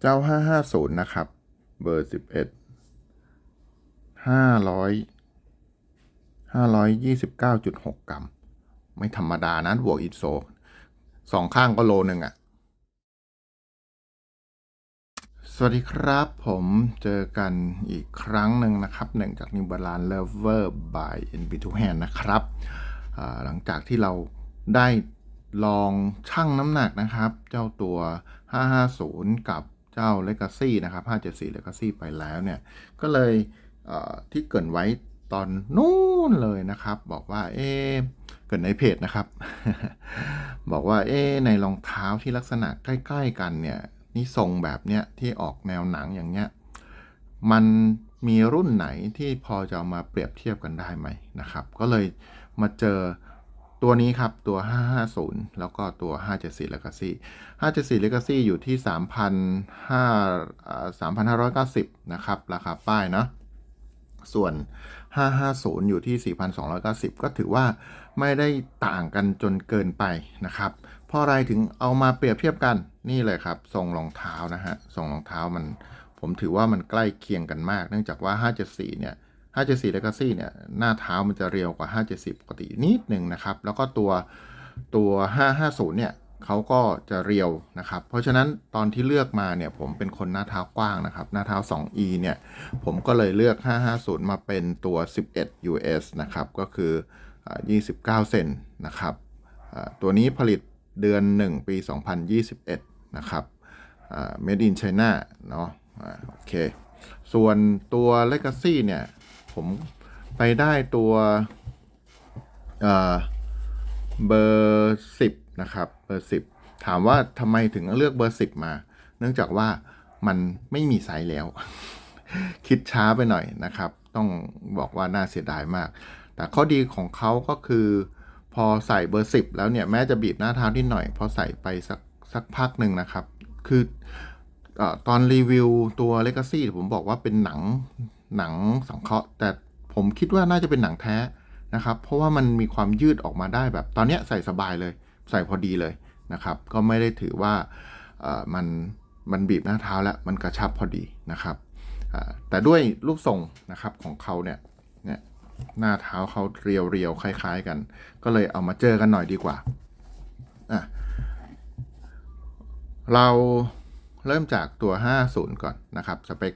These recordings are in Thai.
เจ้า 550 นะครับ เบอร์ 11 500 529.6 กรัม ไม่ธรรมดานะบวกอินโซสองข้างก็โลหนึ่งอะ่ะ สวัสดีครับ ผมเจอกันอีกครั้งหนึ่งนะครับหนึ่งจาก New Balance Lover by NB Two Hand นะครับ หลังจากที่เราได้ลองชั่งน้ำหนักนะครับ เจ้าตัว 550 กับ เจ้า Legacy นะครับ 574 Legacy ไปแล้วเนี่ย ก็เลยเที่เกินไว้ตอนนู้นเลยนะครับ บอกว่าเอ๊ะเกรินในเพจนะครับ บอกว่าเอ๊ะในรองเท้าที่ลักษณะใกล้ๆกันเนี่ยนี่ทรงแบบเนี้ยที่ออกแนวหนังอย่างเงี้ยมันมีรุ่นไหนที่พอจะเอามาเปรียบเทียบกันได้ไหมนะครับ ก็เลยมาเจอ ตัวนี้ครับตัว 550 แล้วก็ตัว 574 Legacy 574 Legacy อยู่ที่ 3,590 นะครับ ราคาป้ายเนาะส่วน 550 อยู่ที่ 4,290 ก็ถือว่าไม่ได้ต่างกันจนเกินไปนะครับ เพราะอะไรถึงเอามาเปรียบเทียบกันนี่เลยครับ ทรงรองเท้านะฮะ ทรงรองเท้ามัน ผมถือว่ามันใกล้เคียงกันมาก เนื่องจากว่า 574 เนี่ย 574 Legacy เนี่ยหน้าเท้ามันจะเรียวกว่า 570 ปกตินิดหนึ่งนะครับ แล้วก็ตัวตัว 550 เนี่ยเขาก็จะเรียวนะครับ เพราะฉะนั้นตอนที่เลือกมาเนี่ยผมเป็นคนหน้าเท้ากว้างนะครับ หน้าเท้า 2E เนี่ยผมก็เลยเลือก 550 มาเป็นตัว 11 US นะครับ ก็คือ 29 เซนนะครับ ตัวนี้ผลิตเดือน 1 ปี 2021 นะครับ made in China เนาะโอเค ส่วนตัว Legacy เนี่ย ผมไปได้ตัวเบอร์สิบนะครับ เบอร์สิบถามว่าทำไมถึงเลือกเบอร์สิบมา เนื่องจากว่ามันไม่มีไซส์แล้ว คิดช้าไปหน่อยนะครับ ต้องบอกว่าน่าเสียดายมาก แต่ข้อดีของเขาก็คือ พอใส่เบอร์สิบแล้วเนี่ยแม้จะบีบหน้าเท้านิดหน่อย พอใส่ไปสักสักพักหนึ่งนะครับ คือเออตอนรีวิวตัว Legacy ผมบอกว่าเป็นหนัง หนังสังเคราะห์ แต่ผมคิดว่าน่าจะเป็นหนังแท้นะครับ เพราะว่ามันมีความยืดออกมาได้แบบตอนนี้ใส่สบายเลย ใส่พอดีเลยนะครับ ก็ไม่ได้ถือว่ามันมันบีบหน้าเท้าแล้วมันกระชับพอดีนะครับแต่ด้วยรูปทรงนะครับของเขาเนี่ยเนี่ยหน้าเท้าเขาเรียวๆคล้าย ๆ กัน ก็เลยเอามาเจอกันหน่อยดีกว่าอะเราเริ่มจากตัว 50 ก่อนนะครับ สเปค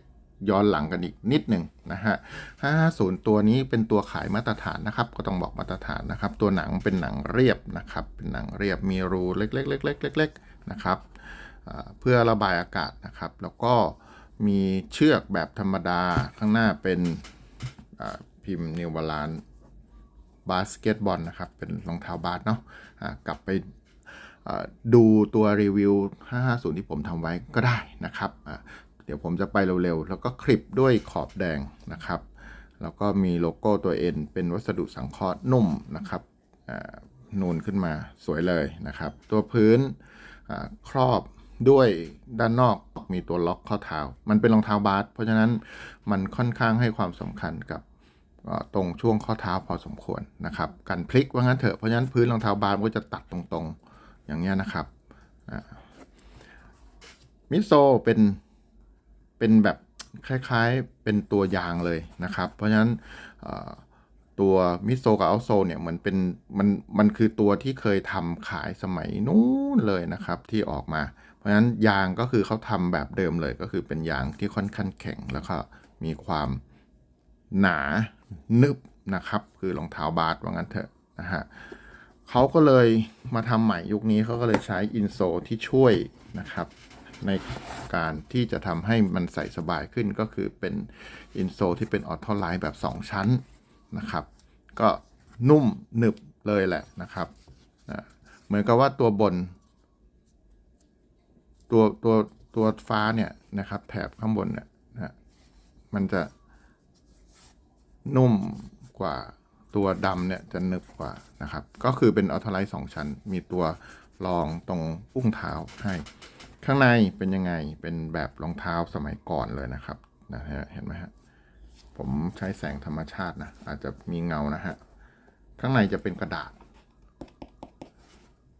ย้อนหลังกันอีกนิดหนึ่งนะฮะ 550 ตัวนี้เป็นตัวขายมาตรฐานนะครับ ก็ต้องบอกมาตรฐานนะครับ ตัวหนังเป็นหนังเรียบนะครับ เป็นหนังเรียบมีรูเล็กๆๆๆๆนะครับเพื่อระบายอากาศนะครับ แล้วก็มีเชือกแบบธรรมดาข้างหน้าเป็นพิมพ์นิวบาลานบาสเกตบอลนะครับ เป็นรองเท้าบาสเนาะอ่ากลับไปดูตัวรีวิว 550 ที่ผมทำไว้ก็ได้นะครับ เดี๋ยวผมจะไปเร็วๆ แล้วก็คลิปด้วยขอบแดงนะครับ แล้วก็มีโลโก้ตัว N เป็นวัสดุสังเคราะห์นุ่มนะครับนูนขึ้นมาสวยเลยนะครับ ตัวพื้นครอบด้วยด้านนอกมีตัวล็อกข้อเท้า มันเป็นรองเท้าบาสเพราะฉะนั้นมันค่อนข้างให้ความสำคัญกับตรงช่วงข้อเท้าพอสมควรนะครับกันพลิกว่างั้นเถอะเพราะฉะนั้นพื้นรองเท้าบาสก็จะตัดตรงๆ อย่างเงี้ยนะครับมิโซเป็น เป็นแบบคล้ายๆเป็นตัวยางเลยนะครับ เพราะฉะนั้นตัวมิโซกับอัลโซเนี่ยเหมือนเป็นมันมันคือตัวที่เคยทำขายสมัยนู้นเลยนะครับที่ออกมา เพราะฉะนั้นยางก็คือเขาทำแบบเดิมเลยก็คือเป็นยางที่ค่อนข้างแข็งแล้วก็มีความหนานึบนะครับ คือรองเท้าบาสว่างั้นเถอะนะฮะเขาก็เลยมาทำใหม่ยุคนี้เขาก็เลยใช้อินโซที่ช่วยนะครับ ในการที่จะทำให้มันใส่สบายขึ้นก็คือเป็นอินโซที่เป็นออโต้ไลน์แบบ 2 ชั้นนะครับ ก็นุ่มหนึบเลยแหละนะครับนะเหมือนกับว่าตัวบน ตัวตัวตัวฟ้าเนี่ยนะครับ แถบข้างบนเนี่ยนะมันจะนุ่มกว่าตัวดำเนี่ยจะหนึบกว่านะครับ ก็คือเป็นอัลทไลท์สองชั้น มีตัวรองตรงอุ้งเท้าให้ ข้างในเป็นยังไงเป็นแบบรองเท้าสมัยก่อนเลยนะครับนะฮะเห็นไหมฮะผมใช้แสงธรรมชาตินะอาจจะมีเงานะฮะข้างในจะเป็นกระดาษ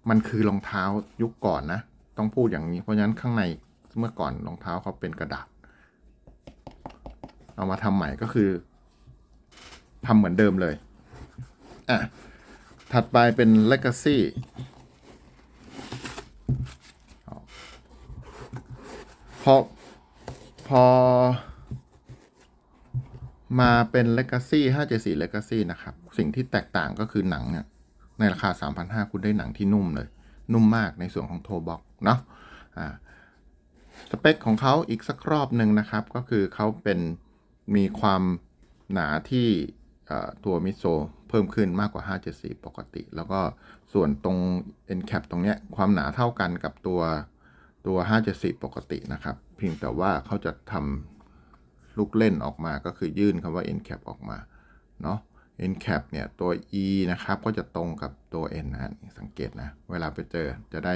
มันคือรองเท้ายุคก่อนนะ ต้องพูดอย่างนี้เพราะฉะนั้นข้างในเมื่อก่อนรองเท้าเขาเป็นกระดาษ เอามาทำใหม่ก็คือทำเหมือนเดิมเลยอะถัดไปเป็น Legacy พอ พอ มาเป็น Legacy 574 Legacy นะครับ สิ่งที่แตกต่างก็คือหนังเนี่ย ในราคา 3,500 คุณได้หนังที่นุ่มเลย นุ่มมากในส่วนของโทบ็อกเนาะอ่าสเปคของเขาอีกสักรอบหนึ่งนะครับ ก็คือเขาเป็นมีความหนาที่ตัวมิโซเพิ่มขึ้นมากกว่า 574 ปกติ แล้วก็ส่วนตรง e n cap ตรงเนี้ยความหนาเท่ากันกับตัว ตัว 574 ปกตินะครับ เพียงแต่ว่าเขาจะทำลูกเล่นออกมาก็คือยื่นคำว่า nCap ออกมาเนาะ nCap เนี่ยตัว e นะครับก็จะตรงกับตัว n นะสังเกตนะ เวลาไปเจอจะได้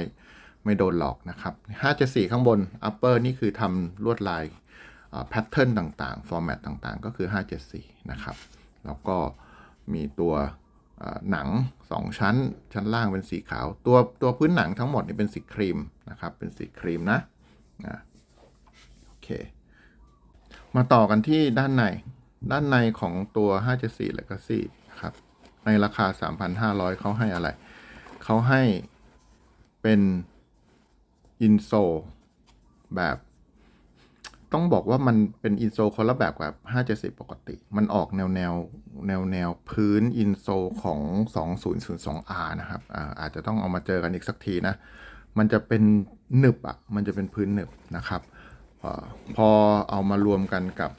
ไม่โดนหลอกนะครับ 574 ข้างบน upper นี่คือทำลวดลายแพทเทิร์นต่างๆ ฟอร์แมตต่างๆ ก็คือ 574 นะครับ แล้วก็มีตัว หนัง 2 ชั้น ชั้นล่างเป็นสีขาว ตัวตัวพื้นหนังทั้งหมดนี่เป็นสีครีมนะครับ เป็นสีครีมนะนะโอเค มาต่อกันที่ด้านใน ด้านในของตัว 574 Legacy นะครับ ในราคา 3,500 เขาให้อะไร เขาให้เป็น อินโซแบบ ต้องบอกว่ามันเป็นอินโซคนละแบบกับ570 ปกติ มันออกแนวแนวแนวแนวพื้นอินโซของ 2002R นะครับอาอาจจะต้องเอามาเจอกันอีกสักทีนะ มันจะเป็นหนึบอะ มันจะเป็นพื้นหนึบนะครับอพอเอามารวมกันกับ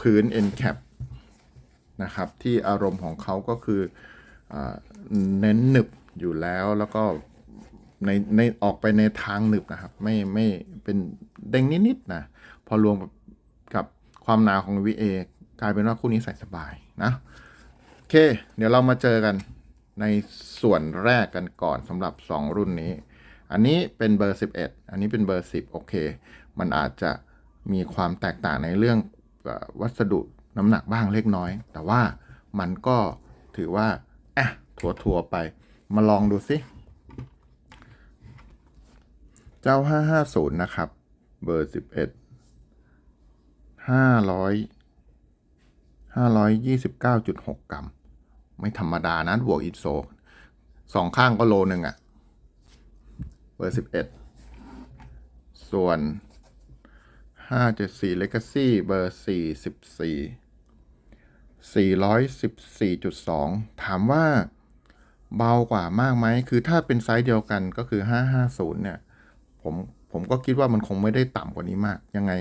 พื้น NCAP นะครับ ที่อารมณ์ของเขาก็คืออเน้นหนึบอยู่แล้วแล้วก็ในในออกไปในทางหนึบนะครับ ไม่ไม่เป็นเด้งนิดๆนะ พอรวมกับกับความหนาของ VA กลายเป็นว่าคู่นี้ใส่สบายนะโอเค เดี๋ยวเรามาเจอกันในส่วนแรกกันก่อนสำหรับ 2 รุ่นนี้ อันนี้เป็นเบอร์ 11 อันนี้เป็นเบอร์ 10 โอเค มันอาจจะมีความแตกต่างในเรื่องวัสดุน้ำหนักบ้างเล็กน้อย แต่ว่ามันก็ถือว่าอะถัวๆไป มาลองดูสิ เจ้า 550 นะครับ เบอร์ 11 500 529.6กรัม ไม่ธรรมดานะบวกอิโซสองข้างก็โลหนึ่งอะเบอร์11ส่วน574 Legacy เบอร์44 414.2ถามว่าเบากว่ามากไหม คือถ้าเป็นไซส์เดียวกันก็คือ550เนี่ย ผมผมก็คิดว่ามันคงไม่ได้ต่ำกว่านี้มาก ยังไง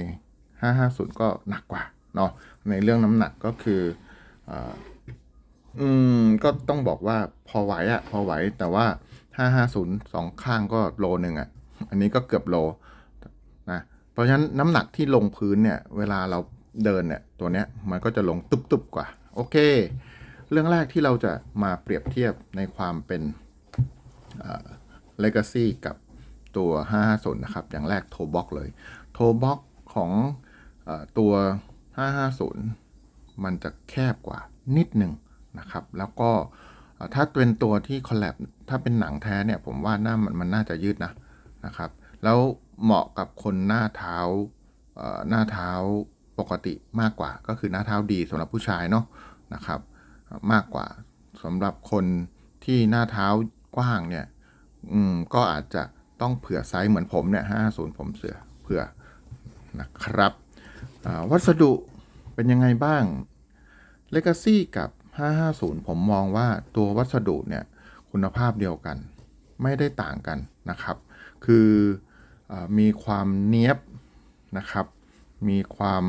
550 ก็หนักกว่าเนาะในเรื่องน้ำหนักก็คืออออืมก็ต้องบอกว่าพอไหวอะพอไหวแต่ว่า 550สองข้างก็โลหนึ่งอะอันนี้ก็เกือบโลนะเพราะฉะนั้นน้ำหนักที่ลงพื้นเนี่ยเวลาเราเดินเนี่ยตัวเนี้ยมันก็จะลงตุบๆกว่า โอเค เรื่องแรกที่เราจะมาเปรียบเทียบในความเป็น Legacy กับตัว 550 นะครับ อย่างแรกโทบ็อกเลย โทบ็อกของ ตัว 550 มันจะแคบกว่านิดหนึ่งนะครับ แล้วก็ถ้าเป็นตัวที่คอลแลบถ้าเป็นหนังแท้เนี่ยผมว่าหน้ามันมันน่าจะยืดนะนะครับ แล้วเหมาะกับคนหน้าเท้าหน้าเท้าปกติมากกว่า ก็คือหน้าเท้าดีสำหรับผู้ชายเนาะนะครับมากกว่าสำหรับคนที่หน้าเท้ากว้างเนี่ยอืมก็อาจจะต้องเผื่อไซส์เหมือนผมเนี่ย50ผมเสือเผื่อนะครับ วัสดุเป็นยังไงบ้าง Legacy กับ 550 ผมมองว่าตัววัสดุเนี่ยคุณภาพเดียวกัน ไม่ได้ต่างกันนะครับ คืออมีความเนี้ยบนะครับ มีความ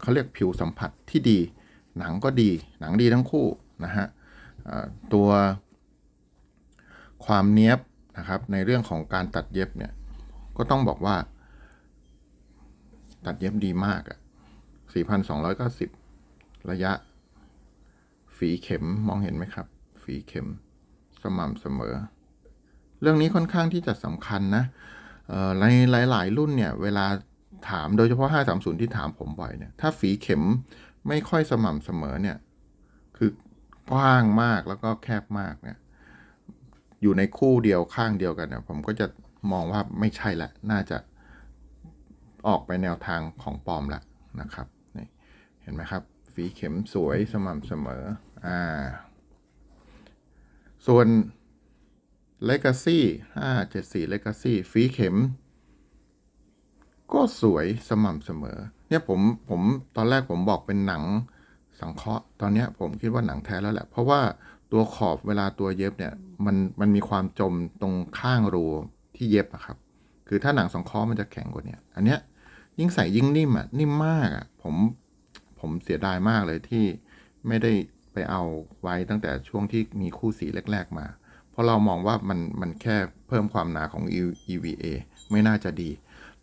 เขาเรียกผิวสัมผัสที่ดี หนังก็ดี หนังดีทั้งคู่นะฮะตัวความเนี้ยบนะครับในเรื่องของการตัดเย็บเนี่ยก็ต้องบอกว่า ตัดเย็บดีมากอะ4,290 ระยะ ฝีเข็มมองเห็นไหมครับ ฝีเข็มสม่ำเสมอ เรื่องนี้ค่อนข้างที่จะสำคัญนะในหลาย ๆ รุ่นเนี่ย เวลาถามโดยเฉพาะ 530 ที่ถามผมบ่อยเนี่ย ถ้าฝีเข็มไม่ค่อยสม่ำเสมอเนี่ย คือกว้างมากแล้วก็แคบมากเนี่ย อยู่ในคู่เดียวข้างเดียวกันเนี่ย ผมก็จะมองว่าไม่ใช่ละ น่าจะ ออกไปแนวทางของปลอมล้วนะครับนี่เห็นไหมครับ ฝีเข็มสวยสม่ำเสมออ่าส่วน Legacy 574 Legacy ฝีเข็ม ก็สวยสม่ำเสมอ เนี่ยผมผมตอนแรกผมบอกเป็นหนังสังเคราะห์ ตอนเนี้ยผมคิดว่าหนังแท้แล้วแหละ เพราะว่าตัวขอบเวลาตัวเย็บเนี่ยมันมันมีความจมตรงข้างรูที่เย็บอะครับ คือถ้าหนังสังเคราะห์มันจะแข็งกว่านี้อันเนี้ย ยิ่งใส่ยิ่งนิ่มอะ นิ่มมากอะ ผมผมเสียดายมากเลยที่ไม่ได้ไปเอาไว้ตั้งแต่ช่วงที่มีคู่สีแรก ๆ มา เพราะเรามองว่ามันมันแค่เพิ่มความหนาของ EVA ไม่น่าจะดี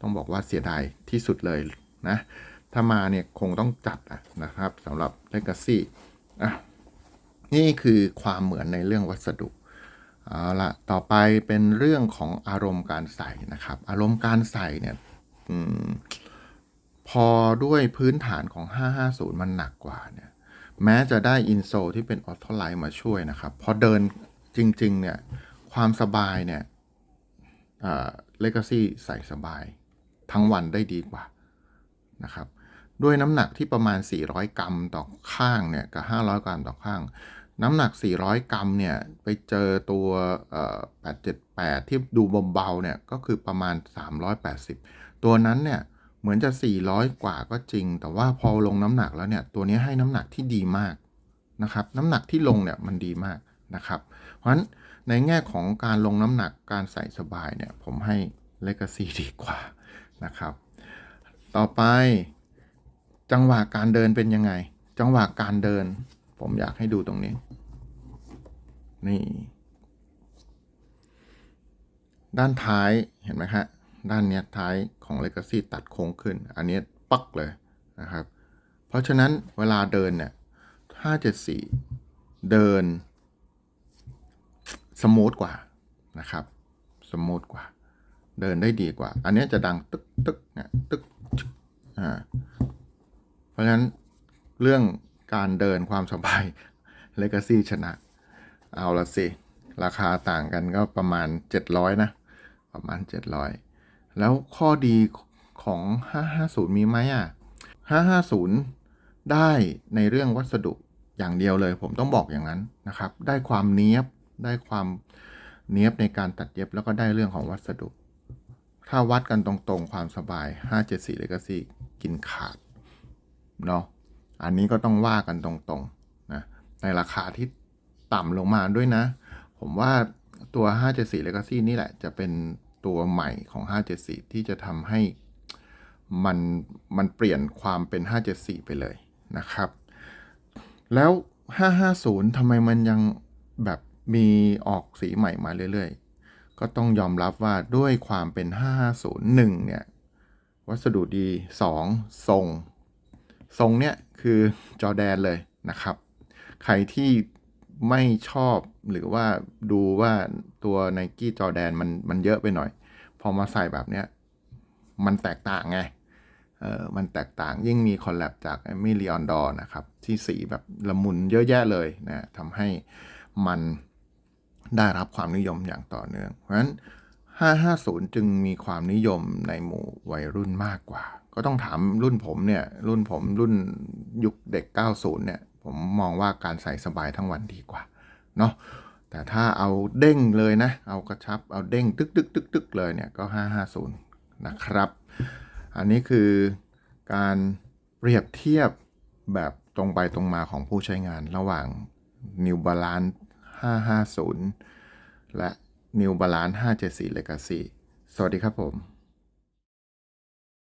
ต้องบอกว่าเสียดายที่สุดเลยนะ ถ้ามาเนี่ยคงต้องจัดอะนะครับสำหรับ Legacy อะนี่คือความเหมือนในเรื่องวัสดุเอาละต่อไปเป็นเรื่องของอารมณ์การใส่นะครับ อารมณ์การใส่เนี่ย อืม พอด้วยพื้นฐานของ 550 มันหนักกว่าเนี่ย แม้จะได้อินโซที่เป็นออโตไลท์มาช่วยนะครับ พอเดินจริง ๆ เนี่ย ความสบายเนี่ยเลกาซี่ใส่สบาย ทั้งวันได้ดีกว่านะครับ ด้วยน้ำหนักที่ประมาณ 400 กรัมต่อข้างเนี่ย กับ 500 กรัมต่อข้าง น้ำหนัก 400 กรัมเนี่ย ไปเจอตัว878 ที่ดูเบาๆเนี่ย ก็คือประมาณ 380 ตัวนั้นเนี่ย เหมือนจะ 400 กว่าก็จริง แต่ว่าพอลงน้ำหนักแล้วเนี่ย ตัวนี้ให้น้ำหนักที่ดีมากนะครับ น้ำหนักที่ลงเนี่ยมันดีมากนะครับ เพราะฉะนั้นในแง่ของการลงน้ำหนักการใส่สบายเนี่ย ผมให้ Legacy ดีกว่านะครับ ต่อไป จังหวะการเดินเป็นยังไง จังหวะการเดิน ผมอยากให้ดูตรงนี้ นี่ ด้านท้ายเห็นไหมฮะ ด้านเนี้ยท้ายของ Legacy ตัดโค้งขึ้น อันนี้ปักเลยนะครับ เพราะฉะนั้นเวลาเดินเนี่ย574 เดิน สมูทกว่านะครับสมูทกว่า เดินได้ดีกว่า อันเนี้ยจะดังตึกตึกเนี่ยตึกอ่าเพราะฉะนั้นเรื่องการเดินความสบาย Legacy ชนะ เอาละสิ ราคาต่างกันก็ประมาณ 700 นะ ประมาณ 700 แล้วข้อดีของ 550 มีไหมอะ 550 ได้ในเรื่องวัสดุอย่างเดียวเลย ผมต้องบอกอย่างนั้นนะครับ ได้ความเนี้ยบ ได้ความเนี้ยบในการตัดเย็บแล้วก็ได้เรื่องของวัสดุ ถ้าวัดกันตรงๆ ความสบาย 574 Legacy กินขาดเนาะ อันนี้ก็ต้องว่ากันตรงๆนะ ในราคาที่ต่ำลงมาด้วยนะ ผมว่าตัว 574 Legacy นี่แหละจะเป็น ตัวใหม่ของ 574 ที่จะทำให้มันมันเปลี่ยนความเป็น 574 ไปเลยนะครับ แล้ว 550ทำไมมันยังแบบมีออกสีใหม่มาเรื่อยๆ ก็ต้องยอมรับว่าด้วยความเป็น 550เนี่ย วัสดุดี 2 ทรง ทรงเนี้ยคือจอแดนเลยนะครับ ใครที่ ไม่ชอบหรือว่าดูว่าตัว n i กี้จอแดนมันมันเยอะไปหน่อย พอมาใส่แบบเนี้ย มันแตกต่างไงเออมันแตกต่างยิ่งมีคอลแลบจากมิลีออนดอนะครับ ที่สีแบบละมุนเยอะแยะเลยนะทำให้มันได้รับความนิยมอย่างต่อเนื่อง เพราะฉะนั้น 550 จึงมีความนิยมในหมู่วัยรุ่นมากกว่า ก็ต้องถามรุ่นผมเนี่ย รุ่นผมรุ่นยุคเด็ก 90 เนี่ย ผมมองว่าการใส่สบายทั้งวันดีกว่าเนาะแต่ถ้าเอาเด้งเลยนะ เอากระชับเอาเด้งตึกตึกตึกตึกเลยเนี่ยก็ 550 นะครับ อันนี้คือการเปรียบเทียบแบบตรงไปตรงมาของผู้ใช้งานระหว่าง New Balance 550 และ New Balance 574 Legacy สวัสดีครับผม